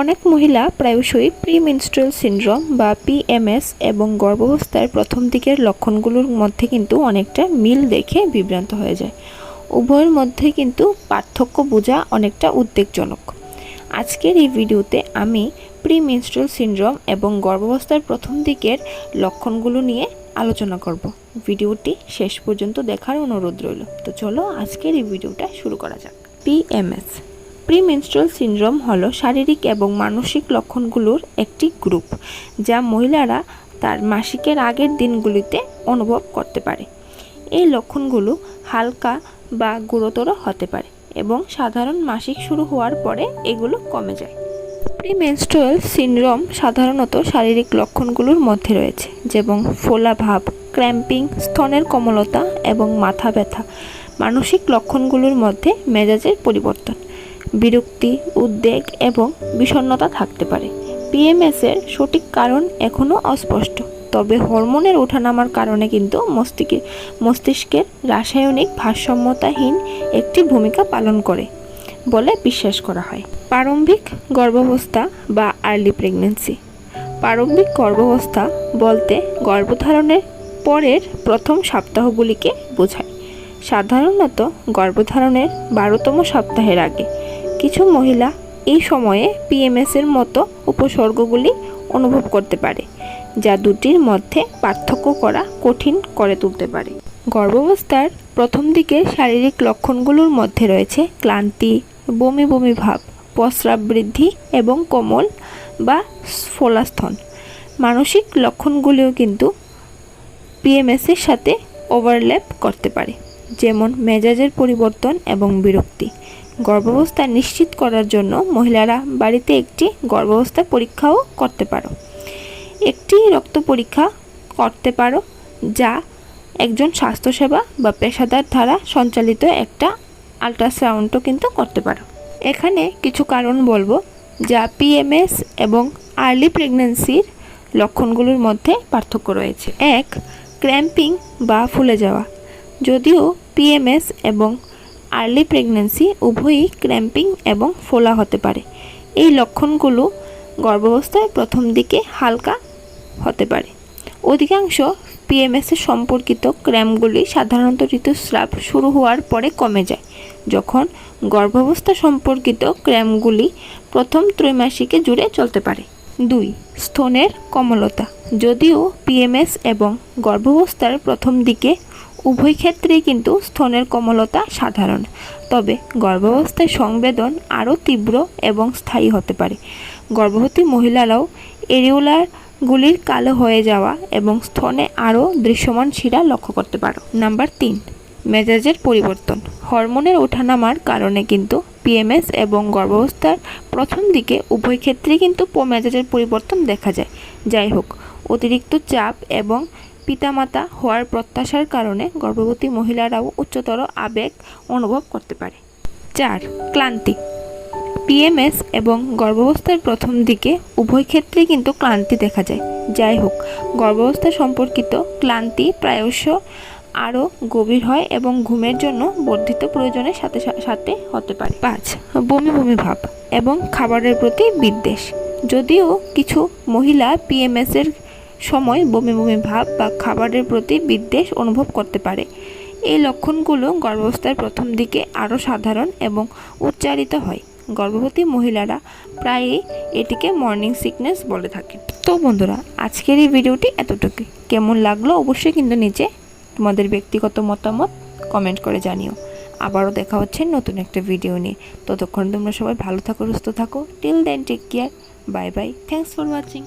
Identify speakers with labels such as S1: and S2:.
S1: অনেক মহিলা প্রায়শই প্রিমিনস্ট্রাল সিনড্রোম বা পিএমএস এবং গর্ভাবস্থার প্রথম দিকের লক্ষণগুলোর মধ্যে কিন্তু অনেকটা মিল দেখে বিভ্রান্ত হয়ে যায়। উভয়ের মধ্যে কিন্তু পার্থক্য বোঝা অনেকটা উদ্বেগজনক। আজকের এই ভিডিওতে আমি প্রিমিনস্ট্রাল সিনড্রোম এবং গর্ভাবস্থার প্রথম দিকের লক্ষণগুলো নিয়ে আলোচনা করব। ভিডিওটি শেষ পর্যন্ত দেখার অনুরোধ রইল। তো চলো আজকের এই ভিডিওটা শুরু করা যাক। পিএমএস প্রিমেনস্ট্রুয়াল সিনড্রোম হল শারীরিক এবং মানসিক লক্ষণগুলোর একটি গ্রুপ যা মহিলারা তার মাসিকের আগের দিনগুলিতে অনুভব করতে পারে। এই লক্ষণগুলো হালকা বা গুরুতর হতে পারে এবং সাধারণ মাসিক শুরু হওয়ার পরে এগুলো কমে যায়। প্রিমেনস্ট্রুয়াল সিনড্রোম সাধারণত শারীরিক লক্ষণগুলোর মধ্যে রয়েছে, যেমন ফোলা ভাব ক্র্যাম্পিং স্তনের কোমলতা এবং মাথা ব্যথা। মানসিক লক্ষণগুলোর মধ্যে মেজাজের পরিবর্তন। বিরক্তি, উদ্বেগ এবং বিষণ্ণতা থাকতে পারে। পিএমএসের সঠিক কারণ এখনও অস্পষ্ট। তবে হরমোনের ওঠানামার কারণে কিন্তু মস্তিষ্কে, মস্তিষ্কের রাসায়নিক ভারসাম্যতাহীন একটি ভূমিকা পালন করে বলে বিশ্বাস করা হয়। প্রারম্ভিক গর্ভাবস্থা বা আর্লি প্রেগন্যান্সি প্রারম্ভিক গর্ভাবস্থা বলতে গর্ভধারণের পরের প্রথম সপ্তাহগুলিকে বোঝায়। সাধারণত গর্ভধারণের বারোতম সপ্তাহের আগে কিছু মহিলা এই সময়ে পিএমএসের মতো উপসর্গগুলি অনুভব করতে পারে, যা দুটির মধ্যে পার্থক্য করা কঠিন করে তুলতে পারে। গর্ভাবস্থার প্রথম দিকে শারীরিক লক্ষণগুলোর মধ্যে রয়েছে ক্লান্তি, বমি বমি ভাব, প্রস্রাব বৃদ্ধি এবং কোমল বা ফোলাস্থন মানসিক লক্ষণগুলিও কিন্তু পিএমএসের সাথে ওভারল্যাপ করতে পারে, যেমন মেজাজের পরিবর্তন এবং বিরক্তি। গর্ভাবস্থা নিশ্চিত করার জন্য মহিলারা বাড়িতে একটি গর্ভাবস্থা পরীক্ষাও করতে পারো। একটি রক্ত পরীক্ষা করতে পারো যা একজন স্বাস্থ্যসেবা বা পেশাদার দ্বারা সঞ্চালিত একটা আল্ট্রাসাউন্ডও কিন্তু করতে পারো। এখানে কিছু কারণ বলব যা পিএমএস এবং আর্লি প্রেগন্যান্সির লক্ষণগুলোর মধ্যে পার্থক্য রয়েছে। এক ক্র্যাম্পিং বা ফুলে যাওয়া। যদিও পিএমএস এবং আর্লি প্রেগন্যান্সি উভয়ই ক্র্যাম্পিং এবং ফোলা হতে পারে। এই লক্ষণগুলো গর্ভাবস্থায় প্রথম দিকে হালকা হতে পারে। অধিকাংশ পিএমএসের সম্পর্কিত ক্র্যাম্পগুলি সাধারণত ঋতুস্রাব শুরু হওয়ার পরে কমে যায়, যখন গর্ভাবস্থা সম্পর্কিত ক্র্যাম্পগুলি প্রথম ত্রৈমাসিকে জুড়ে চলতে পারে। দুই, স্তনের কমলতা। যদিও পিএমএস এবং গর্ভাবস্থার প্রথম দিকে উভয় ক্ষেত্রেই কিন্তু স্তনের কোমলতা সাধারণ। তবে গর্ভাবস্থায় সংবেদন আরও তীব্র এবং স্থায়ী হতে পারে। গর্ভবতী মহিলারাও এরিওলারগুলির কালো হয়ে যাওয়া এবং স্তনে আরও দৃশ্যমান শিরা লক্ষ্য করতে পারো। নাম্বার তিন, মেজাজের পরিবর্তন। হরমোনের ওঠানামার কারণে কিন্তু পিএমএস এবং গর্ভাবস্থার প্রথম দিকে উভয় ক্ষেত্রে কিন্তু মেজাজের পরিবর্তন দেখা যায়। যাই হোক, অতিরিক্ত চাপ এবং পিতামাতা হওয়ার প্রত্যাশার কারণে গর্ভবতী মহিলারাও উচ্চতর আবেগ অনুভব করতে পারে। চার, ক্লান্তি। পিএমএস এবং গর্ভাবস্থার প্রথম দিকে উভয় ক্ষেত্রেই কিন্তু ক্লান্তি দেখা যায়। যাই হোক, গর্ভাবস্থা সম্পর্কিত ক্লান্তি প্রায়শ আরও গভীর হয় এবং ঘুমের জন্য বর্ধিত প্রয়োজনের সাথে সাথে হতে পারে। পাঁচ, বমি বমি ভাব এবং খাবারের প্রতি বিদ্বেষ। যদিও কিছু মহিলা পিএমএসের সময় বমি বমি ভাব বা খাবারের প্রতি বিদ্বেষ অনুভব করতে পারে। এই লক্ষণগুলো গর্ভাবস্থার প্রথম দিকে আরও সাধারণ এবং উচ্চারিত হয়। গর্ভবতী মহিলারা প্রায়ই এটিকে মর্নিং সিকনেস বলে থাকেন তো বন্ধুরা, আজকের এই ভিডিওটি এতটুকু কেমন লাগল অবশ্যই কিন্তু নিচে তোমাদের ব্যক্তিগত মতামত কমেন্ট করে জানিও। আবারও দেখা হচ্ছে নতুন একটা ভিডিও নিয়ে। ততক্ষণ তোমরা সবাই ভালো থাকো, সুস্থ থাকো। Till then take care bye bye thanks for watching